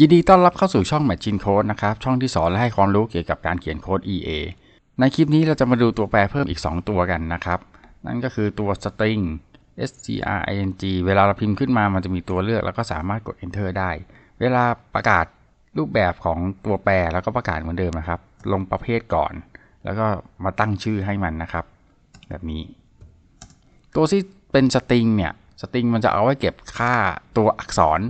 ยินดีต้อนรับเข้าสู่ช่อง Machine Code นะครับ ช่องที่สอนและให้ความรู้เกี่ยวกับการเขียนโค้ด EA ในคลิปนี้เราจะมาดูตัวแปรเพิ่มอีก 2 ตัวกันนะครับ นั่นก็คือตัว string string เวลาเราพิมพ์ขึ้นมามันจะมีตัวเลือก แล้วก็สามารถกด enter ได้ เวลาประกาศรูปแบบของตัวแปรแล้วก็ประกาศเหมือนเดิมนะครับ ลงประเภทก่อน แล้วก็มาตั้งชื่อให้มันนะครับ แบบนี้ ตัวที่เป็นสตริงเนี่ยสตริงมันจะเอาไว้เก็บค่าตัวอักษร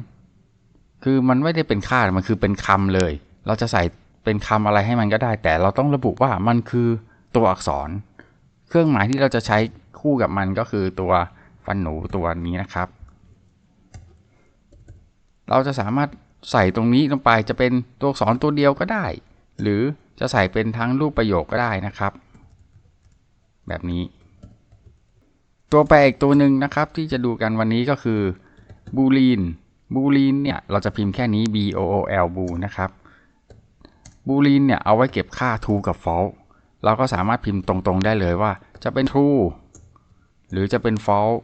คือมันไม่ได้เป็นค่า มันคือเป็นคำเลย เราจะใส่เป็นคำอะไรให้มันก็ได้ แต่เราต้องระบุว่ามันคือตัวอักษร เครื่องหมายที่เราจะใช้คู่กับมันก็คือตัวฟันหนูตัวนี้นะครับ เราจะสามารถใส่ตรงนี้ลงไปจะเป็นตัวอักษรตัวเดียวก็ได้ หรือจะใส่เป็นทั้งรูปประโยคก็ได้นะครับ แบบนี้ ตัวแปรอีกตัวหนึ่งนะครับที่จะดูกันวันนี้ก็คือบูลีน บูลีนเนี่ยเราจะพิมพ์แค่นี้ b o o l บูนะครับบูลีนเนี่ยเอาไว้เก็บค่า true กับ false เราก็สามารถพิมพ์ตรงๆได้เลยว่า จะเป็น true หรือจะเป็น false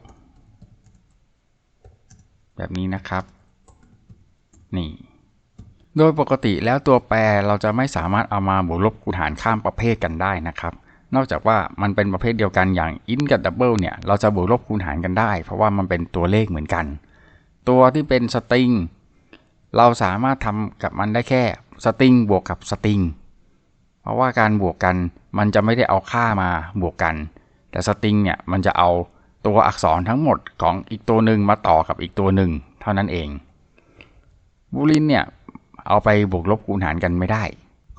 แบบนี้นะครับนี่โดยปกติแล้วตัวแปรเราจะไม่สามารถเอามาบวกลบคูณหารข้ามประเภทกันได้นะครับ นอกจากว่ามันเป็นประเภทเดียวกันอย่าง int กับ double เนี่ยเราจะบวกลบคูณหารกันได้ เพราะว่ามันเป็นตัวเลขเหมือนกัน ตัวที่เป็นสตริง เราสามารถทำกับมันได้แค่สตริงบวกกับสตริง เพราะว่าการบวกกันมันจะไม่ได้เอาค่ามาบวกกัน แต่สตริงเนี่ยมันจะเอาตัวอักษรทั้งหมดของอีกตัวหนึ่งมาต่อกับอีกตัวหนึ่งเท่านั้นเอง บูลินเนี่ยเอาไปบวกลบคูณหารกันไม่ได้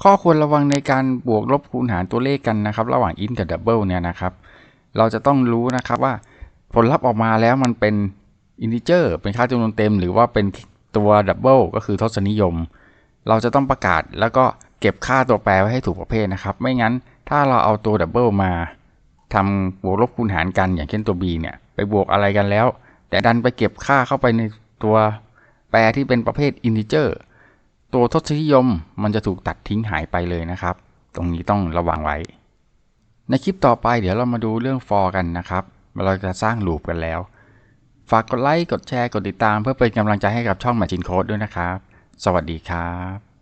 ข้อควรระวังในการบวกลบคูณหารตัวเลขกันนะครับ ระหว่าง int กับ double เนี่ยนะครับ เราจะต้องรู้นะครับว่าผลลัพธ์ออกมาแล้วมันเป็น integer เป็นค่าจำนวนเต็ม หรือว่าเป็นตัว double ก็คือทศนิยม เราจะต้องประกาศแล้วก็เก็บค่าตัวแปรไว้ให้ถูกประเภทนะครับ ไม่งั้นถ้าเราเอาตัว double มาทำบวกลบคูณหารกันอย่างเช่นตัว b เนี่ยไปบวกอะไรกันแล้ว แต่ดันไปเก็บค่าเข้าไปในตัวแปรที่เป็นประเภท integer ตัวทศนิยมมันจะถูกตัดทิ้งหายไปเลยนะครับ ตรงนี้ต้องระวังไว้ ในคลิปต่อไปเดี๋ยวเรามาดูเรื่อง for กันนะครับ เราจะสร้างลูปกันแล้ว ฝากกดไลค์ กดแชร์ กดติดตามเพื่อเป็นกำลังใจให้กับช่อง Machine Code ด้วยนะครับ สวัสดีครับ